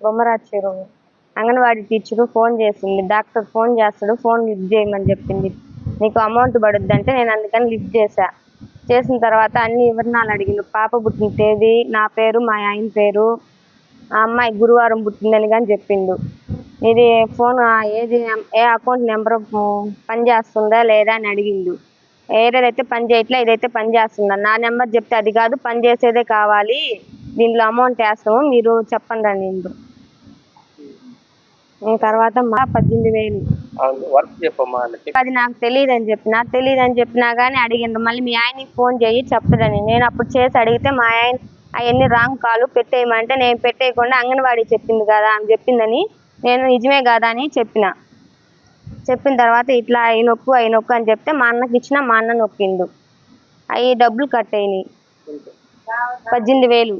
Bommaraju Cheruvu anganwadi teacher phone చేసింది. Doctor phone చేస్తాడు phone lift చేయమని చెప్పింది. నీకు అమౌంట్ పడుద్ది అంటే నేను అందుకని లిఫ్ట్ చేశా. చేసిన తర్వాత అన్ని వివరణాలు అడిగిండు. పాప పుట్టిన తేదీ నా పేరు మా ఆయన పేరు ఆ అమ్మాయి గురువారం పుట్టిందని కానీ చెప్పిండు. ఇది ఫోన్ ఏది ఏ అకౌంట్ నెంబర్ పని చేస్తుందా లేదా అని అడిగిండు. ఏదైతే పని చేయట్లే ఇదైతే పని చేస్తుందా? నా నెంబర్ చెప్తే అది కాదు పని చేసేదే కావాలి. దీంట్లో అమౌంట్ వేస్తాము మీరు చెప్పండి అని తర్వాత మా పద్దెనిమిది వేలు. వర్క్ చెప్పమ్మా అని అది నాకు తెలియదు అని చెప్పిన తెలియదు అని చెప్పినా కానీ అడిగిండ్రు. మళ్ళీ మీ ఆయనకి ఫోన్ చేయి చెప్తాడని నేను. అప్పుడు చేసి అడిగితే మా ఆయన అవన్నీ రాంగ్ కాలు పెట్టేయమంటే నేను పెట్టేయకుండా అంగన్వాడీ చెప్పింది కదా ఆమె చెప్పిందని నేను నిజమే కదా అని చెప్పిన. చెప్పిన తర్వాత ఇట్లా అవి నొక్కు అవి నొక్కు అని చెప్తే మా అన్నకి ఇచ్చిన మా అన్న నొక్కిండు. అవి డబ్బులు కట్ అయినాయి. పద్దెనిమిది వేలు.